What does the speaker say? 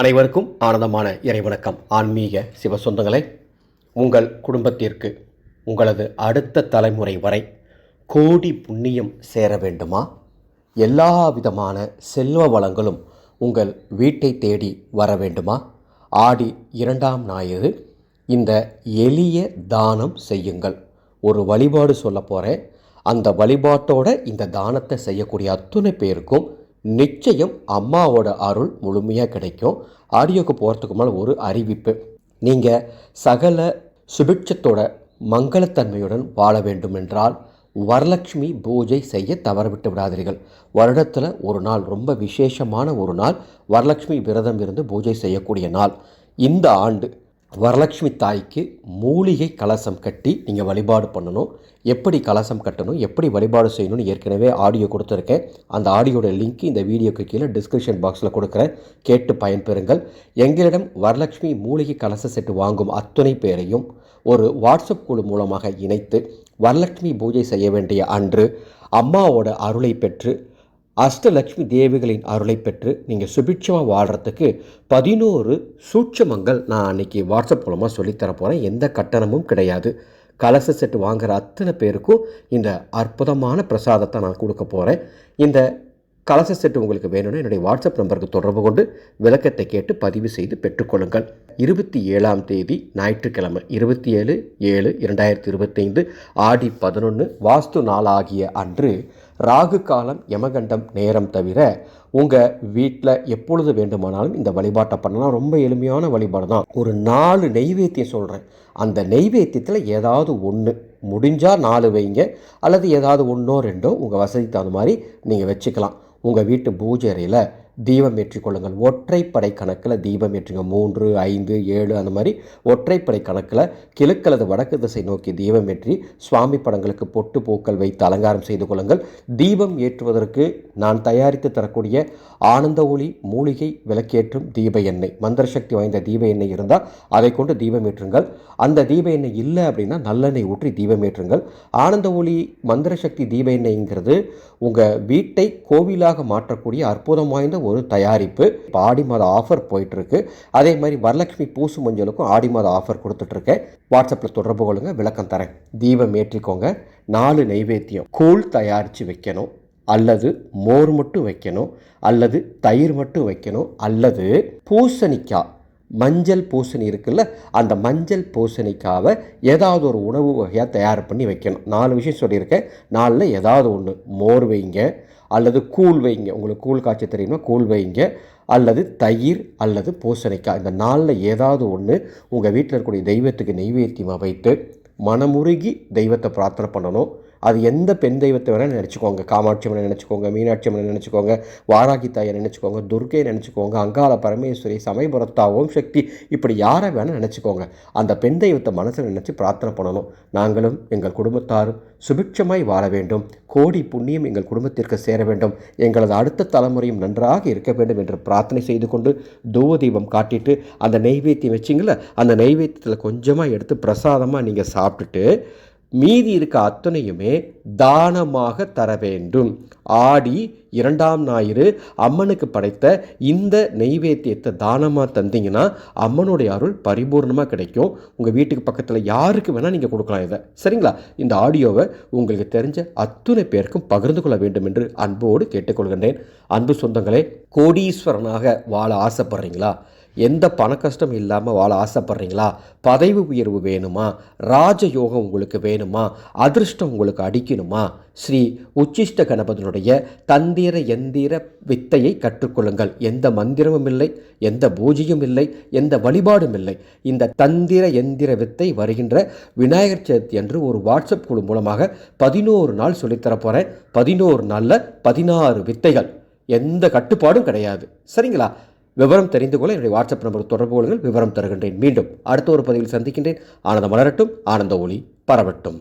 அனைவருக்கும் ஆனந்தமான இறைவணக்கம். ஆன்மீக சிவ சொந்தங்களை உங்கள் குடும்பத்திற்கு உங்களது அடுத்த தலைமுறை வரை கோடி புண்ணியம் சேர வேண்டுமா? எல்லா விதமான செல்வ வளங்களும் உங்கள் வீட்டை தேடி வர வேண்டுமா? ஆடி இரண்டாம் ஞாயிறு இந்த எளிய தானம் செய்யுங்கள். ஒரு வழிபாடு சொல்ல போகிறேன் அந்த வழிபாட்டோட இந்த தானத்தை செய்யக்கூடிய அத்துணை பேருக்கும் நிச்சயம் அம்மாவோட அருள் முழுமையாக கிடைக்கும். ஆடியோக்கு போகிறதுக்கு முன்னால் ஒரு அறிவிப்பு. நீங்கள் சகல சுபிட்சத்தோட மங்களத்தன்மையுடன் வாழ வேண்டுமென்றால் வரலட்சுமி பூஜை செய்ய தவறவிட்டு விடாதீர்கள். வருடத்தில் ஒரு நாள் ரொம்ப விசேஷமான ஒரு நாள் வரலட்சுமி விரதம் இருந்து பூஜை செய்யக்கூடிய நாள். இந்த ஆண்டு வரலட்சுமி தாய்க்கு மூலிகை கலசம் கட்டி நீங்கள் வழிபாடு பண்ணணும். எப்படி கலசம் கட்டணும் எப்படி வழிபாடு செய்யணும்னு ஏற்கனவே ஆடியோ கொடுத்துருக்கேன். அந்த ஆடியோட லிங்க் இந்த வீடியோக்கு கீழே டிஸ்கிரிப்ஷன் பாக்ஸில் கொடுக்குறேன். கேட்டு பயன்பெறுங்கள். எங்களிடம் வரலட்சுமி மூலிகை கலச செட்டு வாங்கும் அத்துணை பேரையும் ஒரு வாட்ஸ்அப் குழு மூலமாக இணைத்து வரலட்சுமி பூஜை செய்ய வேண்டிய அன்று அம்மாவோட அருளை பெற்று அஷ்டலக்ஷ்மி தேவிகளின் அருளை பெற்று நீங்கள் சுபிட்சமாக வாழ்கிறதுக்கு பதினோரு சூட்சமங்கள் நான் அன்றைக்கி வாட்ஸ்அப் மூலமாக சொல்லித்தர போகிறேன் எந்த கட்டணமும் கிடையாது. கலச செட்டு வாங்குகிற அத்தனை பேருக்கும் இந்த அற்புதமான பிரசாதத்தை நான் கொடுக்க போகிறேன் இந்த கலச செட்டு உங்களுக்கு வேணும்னா என்னுடைய வாட்ஸ்அப் நம்பருக்கு தொடர்பு கொண்டு விளக்கத்தை கேட்டு பதிவு செய்து பெற்றுக்கொள்ளுங்கள் இருபத்தி ஏழாம் தேதி ஞாயிற்றுக்கிழமை இருபத்தி ஏழு ஏழு இரண்டாயிரத்தி இருபத்தைந்து ஆடி பதினொன்று வாஸ்து நாளாகிய அன்று ராகு காலம் யமகண்டம் நேரம் தவிர உங்கள் வீட்டில் எப்பொழுது வேண்டுமானாலும் இந்த வழிபாட்டை பண்ணலாம். ரொம்ப எளிமையான வழிபாடு தான். ஒரு நாலு நெய்வேத்தியம் சொல்கிறேன் அந்த நெய்வேத்தியத்தில் ஏதாவது ஒன்று முடிஞ்சால் நாலு வைங்க. அல்லது ஏதாவது ஒன்றோ ரெண்டோ உங்கள் வசதிக்கு தகுந்த மாதிரி நீங்கள் வச்சுக்கலாம். உங்கள் வீட்டு பூஜை அறையில் தீபம் ஏற்றிக்கொள்ளுங்கள். ஒற்றைப்படை கணக்கில் தீபம் ஏற்றுங்க. மூன்று ஐந்து ஏழு அந்த மாதிரி ஒற்றைப்படை கணக்கில் கிழக்கு அல்லது வடக்கு திசை நோக்கி தீபம் ஏற்றி சுவாமி படங்களுக்கு பொட்டு பூக்கள் வைத்து அலங்காரம் செய்து கொள்ளுங்கள். தீபம் ஏற்றுவதற்கு நான் தயாரித்து தரக்கூடிய ஆனந்த ஒளி மூலிகை விளக்கேற்றும் தீப எண்ணெய் மந்திர சக்தி வாய்ந்த தீப எண்ணெய் இருந்தால் அதை கொண்டு தீபம் ஏற்றுங்கள். அந்த தீப எண்ணெய் இல்லை அப்படின்னா நல்லெண்ணெய் ஊற்றி தீபம் ஏற்றுங்கள். ஆனந்த ஒளி மந்திர சக்தி தீப எண்ணெய்ங்கிறது உங்கள் வீட்டை கோவிலாக மாற்றக்கூடிய அற்புதம் வாய்ந்த ஒரு தயாரிப்பு இப்போ ஆடி மாத ஆஃபர் போயிட்டுருக்கு. அதே மாதிரி வரலட்சுமி பூசு மஞ்சளுக்கும் ஆடி மாத ஆஃபர் கொடுத்துட்ருக்கேன் வாட்ஸ்அப்பில் தொடர்பு கொள்ளுங்க விளக்கம் தரேன். தீபம் ஏற்றிக்கோங்க நாலு நைவேத்தியம். கூழ் தயாரித்து வைக்கணும் அல்லது மோர் மட்டும் வைக்கணும் அல்லது தயிர் மட்டும் வைக்கணும் அல்லது பூசணிக்காய். மஞ்சள் பூசணி இருக்குல்ல அந்த மஞ்சள் பூசணிக்காவை ஏதாவது ஒரு உணவு வகையாக தயார் பண்ணி வைக்கணும். நாலு விஷயம் சொல்லியிருக்கேன். நாலில் ஏதாவது ஒன்று மோர் வைங்க அல்லது கூழ் வைங்க. உங்களுக்கு கூழ் காய்ச்ச தெரியுமா? கூழ் வைங்க. அல்லது தயிர் அல்லது பூசணிக்காய். இந்த நாளில் ஏதாவது ஒன்று உங்கள் வீட்டில் இருக்கக்கூடிய தெய்வத்துக்கு நெய்வேத்தியமாக வைத்து மனமுருகி தெய்வத்தை பிரார்த்தனை பண்ணணும். அது எந்த பெண் தெய்வத்தை வேணால் நினச்சிக்கோங்க. காமாட்சி அம்மனை நினச்சிக்கோங்க மீனாட்சி அம்மனை நினச்சிக்கோங்க வாராகி தாயை நினச்சிக்கோங்க துர்க்கையை நினச்சிக்கோங்க அங்காள பரமேஸ்வரி சமயபுரத்தா ஓம் சக்தி இப்படி யாரை வேணால் நினச்சிக்கோங்க. அந்த பெண் தெய்வத்தை மனசில் நினச்சி பிரார்த்தனை பண்ணணும். நாங்களும் எங்கள் குடும்பத்தாரும் சுபிட்சமாய் வாழ வேண்டும். கோடி புண்ணியம் எங்கள் குடும்பத்திற்கு சேர வேண்டும். எங்களது அடுத்த தலைமுறையும் நன்றாக இருக்க வேண்டும் என்று பிரார்த்தனை செய்து கொண்டு தூவ தீபம் காட்டிட்டு அந்த நெய்வேத்தியம் வச்சிங்கள அந்த நெய்வேத்தியத்தில் கொஞ்சமாக எடுத்து பிரசாதமாக நீங்கள் சாப்பிட்டுட்டு மீதி இருக்க அத்தனையுமே தானமாக தர வேண்டும். ஆடி இரண்டாம் ஞாயிறு அம்மனுக்கு படைத்த இந்த நெய்வேத்தியத்தை தானமாக தந்தீங்கன்னா அம்மனுடைய அருள் பரிபூர்ணமாக கிடைக்கும். உங்கள் வீட்டுக்கு பக்கத்தில் யாருக்கு வேணால் நீங்கள் கொடுக்கலாம் இதை. சரிங்களா? இந்த ஆடியோவை உங்களுக்கு தெரிஞ்ச அத்துணை பேருக்கும் பகிர்ந்து கொள்ள வேண்டும் என்று அன்போடு கேட்டுக்கொள்கின்றேன். அன்பு சொந்தங்களே கோடீஸ்வரனாக வாழ ஆசைப்படுறீங்களா? எந்த பண கஷ்டம் இல்லாமல் வாழ ஆசைப்படுறீங்களா? பதவி உயர்வு வேணுமா? ராஜயோகம் உங்களுக்கு வேணுமா? அதிர்ஷ்டம் உங்களுக்கு அடிக்கணுமா? ஸ்ரீ உச்சிஷ்ட கணபதினுடைய தந்திர எந்திர வித்தையை கற்றுக்கொள்ளுங்கள். எந்த மந்திரமும் இல்லை எந்த பூஜையும் இல்லை எந்த வழிபாடும் இல்லை. இந்த தந்திர எந்திர வித்தை வருகின்ற விநாயகர் சதுர்த்தி என்று ஒரு வாட்ஸ்அப் குழு மூலமாக பதினோரு நாள் சொல்லித்தரப்போகிறேன் பதினோரு நாளில் பதினாறு வித்தைகள். எந்த கட்டுப்பாடும் கிடையாது. சரிங்களா? விவரம் தெரிந்து கொள்ள என்னுடைய வாட்ஸ்அப் நம்பர் தொடர்பு கொள்ளுங்கள். விவரம் தருகின்றேன். மீண்டும் அடுத்த ஒரு பதிவில் சந்திக்கின்றேன். ஆனந்த மலரட்டும். ஆனந்த ஒளி பரவட்டும்.